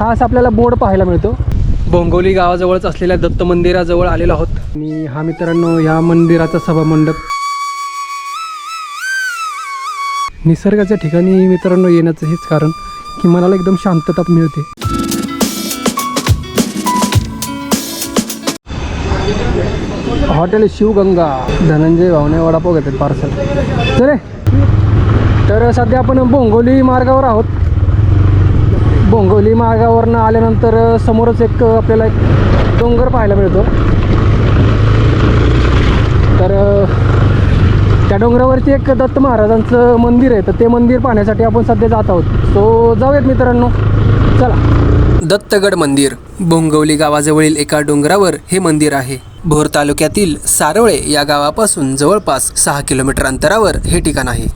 हा असं आपल्याला बोर्ड पाहायला मिळतो. बोंगवली गावाजवळच असलेल्या दत्त मंदिराजवळ आलेलो आहोत. आणि हा मित्रांनो या मंदिराचा सभामंडप. निसर्गाच्या ठिकाणी मित्रांनो येण्याचं हेच कारण की मनाला एकदम शांतता मिळते. हॉटेल शिवगंगा. धनंजय भावने वडापाव घेतात पार्सल चले. तर सध्या आपण बोंगोली मार्गावर आहोत. बोंगवली मार्गावरनं आल्यानंतर समोरच एक आपल्याला एक डोंगर पाहायला मिळतो. तर त्या डोंगरावरती एक दत्त महाराजांचं मंदिर आहे. तर ते मंदिर पाहण्यासाठी आपण सध्या जात आहोत. सो जाऊयात मित्रांनो. चला. दत्तगड मंदिर भोंगवली गावाजवळील एका डोंगरावर हे मंदिर आहे. भोर तालुक्यातील सारोळे या गावापासून जवळपास सहा किलोमीटर अंतरावर हे ठिकाण आहे.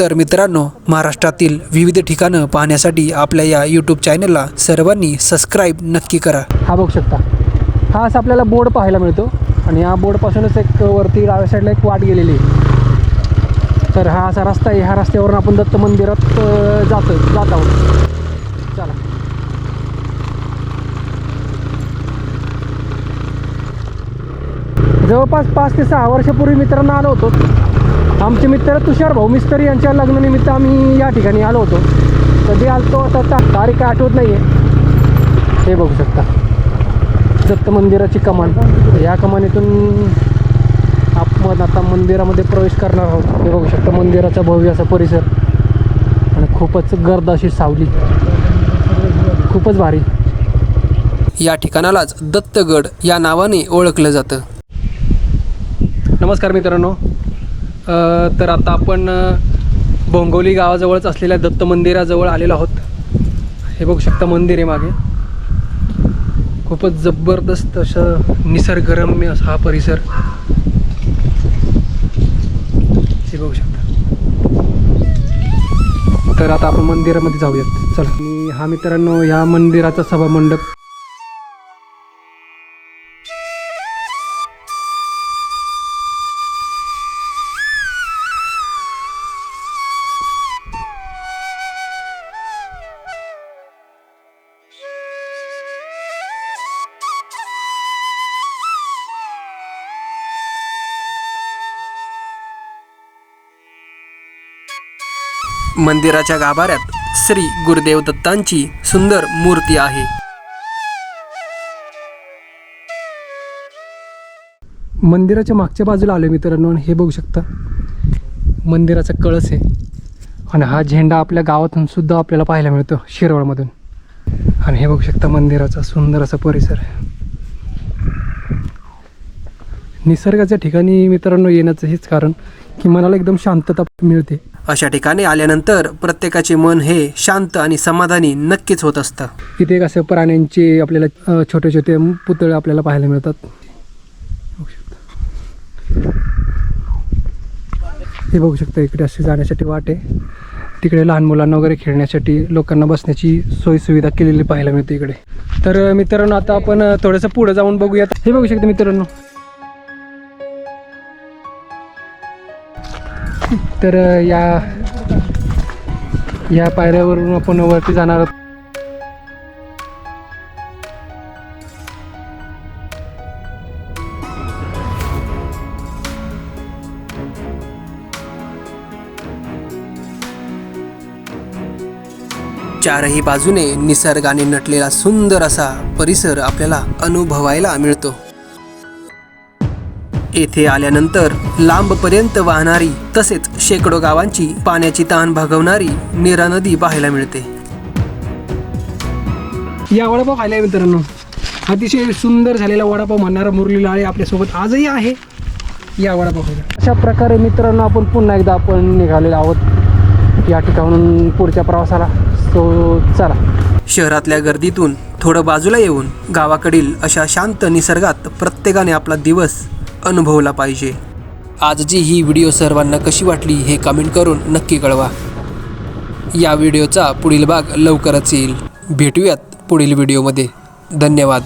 तर मित्रांनो महाराष्ट्रातील विविध ठिकाणं पाहण्यासाठी आपल्या या यूट्यूब चॅनलला सर्वांनी सबस्क्राईब नक्की करा. हा बघू शकता. हा असा आपल्याला बोर्ड पाहायला मिळतो आणि या बोर्डपासूनच एक वरती डाव्या साईडला एक वाट गेलेली आहे. तर हा असा रस्ता आहे. ह्या रस्त्यावरून आपण दत्त मंदिरात जातो जात आहोत. चला. जवळपास पाच ते सहा वर्षापूर्वी मित्रांनो आलो होतो. आमचे मित्र तुषार भाऊ मिस्त्री यांच्या लग्नानिमित्त आम्ही या ठिकाणी आलो होतो. कधी आलतो आता ता- तारीख काय आठवत नाही आहे हे बघू शकता. दत्त मंदिराची कमान. या कमानीतून आपण आता मंदिरामध्ये प्रवेश करणार आहोत. हे बघू शकता मंदिराचा भव्य असा परिसर. आणि खूपच गर्द अशी सावली. खूपच भारी. या ठिकाणालाच दत्तगड या नावाने ओळखलं जातं. नमस्कार मित्रांनो. तर आता आपण भोंगोली गावाजवळच असलेल्या दत्त मंदिराजवळ आलेलो आहोत. हे बघू शकता मंदिर आहे मागे. खूपच जबरदस्त असं निसर्गरम्य असा हा परिसर. हे बघू शकता. तर आता आपण मंदिरामध्ये जाऊयात. चला. आणि हा मित्रांनो या मंदिराचा सभा मंडप मंदिराच्या गाभाऱ्यात श्री गुरुदेव दत्तांची सुंदर मूर्ती आहे. मंदिराच्या मागच्या बाजूला आलो मित्रांनो आणि हे बघू शकता. मंदिराचा कळस आहे. आणि हा झेंडा आपल्या गावातून सुद्धा आपल्याला पाहायला मिळतो शिरवळमधून. आणि हे बघू शकता मंदिराचा सुंदर असा परिसर निसर्गाच्या ठिकाणी मित्रांनो येण्याचं हेच कारण की मनाला एकदम शांतता मिळते. अशा ठिकाणी आल्यानंतर प्रत्येकाचे मन हे शांत आणि समाधानी नक्कीच होत असतं. तिथे एक असं प्राण्यांचे आपल्याला छोटे छोटे पुतळे आपल्याला पाहायला मिळतात. हे बघू शकता इकडे असे जाण्यासाठी वाट आहे. तिकडे लहान मुलांना वगैरे खेळण्यासाठी लोकांना बसण्याची सोयी सुविधा केलेली पाहायला मिळते इकडे. तर मित्रांनो आता आपण थोडंसं पुढे जाऊन बघूयात. हे बघू शकता मित्रांनो. तर या या पायऱ्यावरून आपण वरती जाणार आहोत. चारही बाजूने निसर्गाने नटलेला सुंदर असा परिसर आपल्याला अनुभवायला मिळतो. येथे आल्यानंतर लांबपर्यंत वाहणारी तसेच शेकडो गावांची पाण्याची ताण भागवणारी नीरा नदी पाहायला मिळते. या वडापाव खायला मित्रांनो. अतिशय सुंदर झालेला वडापाव म्हणणारा मुरली लाळे आपल्यासोबत आजही आहे. या वडापाव खायला अशा प्रकारे मित्रांनो आपण पुन्हा एकदा आपण निघालेलो आहोत. या ठिकाणून पुढच्या प्रवासाला. सो चला. शहरातल्या गर्दीतून थोडं बाजूला येऊन गावाकडील अशा शांत निसर्गात प्रत्येकाने आपला दिवस अनुभवला पाहिजे. आजची ही व्हिडिओ सर्वांना कशी वाटली हे कमेंट करून नक्की कळवा. या व्हिडिओचा पुढील भाग लवकरच येईल. भेटूयात पुढील व्हिडिओमध्ये. धन्यवाद.